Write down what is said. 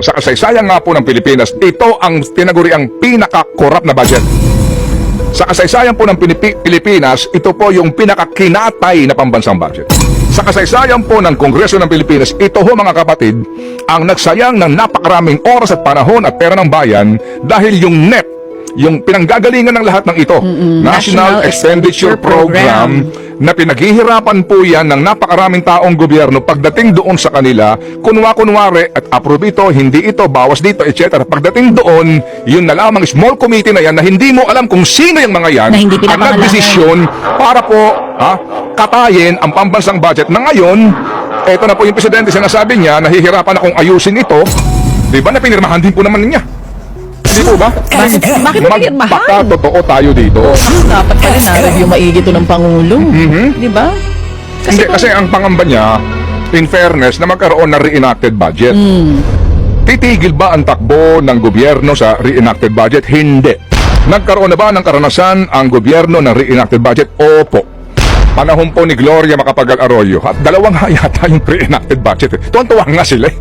Sa kasaysayan nga po ng Pilipinas, ito ang tinaguriang pinaka-corrupt na budget. Sa kasaysayan po ng Pilipi- Pilipinas, ito po yung pinakakinatay na pambansang budget. Sa kasaysayan po ng Kongreso ng Pilipinas, ito ho mga kapatid, ang nagsayang ng napakaraming oras at panahon at pera ng bayan dahil yung NEP, yung pinanggagalingan ng lahat ng ito, National, National Expenditure Expenditure Program, na pinaghihirapan po yan ng napakaraming taong gobyerno pagdating doon sa kanila, kunwa-kunwari at approve ito, hindi ito, bawas dito, etc. Pagdating doon, yun na lamang small committee na yan na hindi mo alam kung sino yung mga yan Na hindi ang nagdesisyon para po ha, katayin ang pambansang budget. Na ngayon, eto na po yung presidente sinasabi niya, nahihirapan akong ayusin ito, di ba na pinirmahan din po naman niya. Di po ba? Bakit- bakit pinirmahan? Magpakatotoo tayo dito. Dapat pala na-review maigi ito ng Pangulo. Di ba? Mm-hmm. Hindi, kasi ang pangamba niya, in fairness, na magkaroon ng reenacted budget. Hmm. Titigil ba ang takbo ng gobyerno sa reenacted budget? Hindi. Nagkaroon na ba ng karanasan ang gobyerno ng reenacted budget? Opo. Panahon po ni Gloria Macapagal Arroyo. At dalawang nga yata yung reenacted budget. Tuwan-tuwa nga sila eh.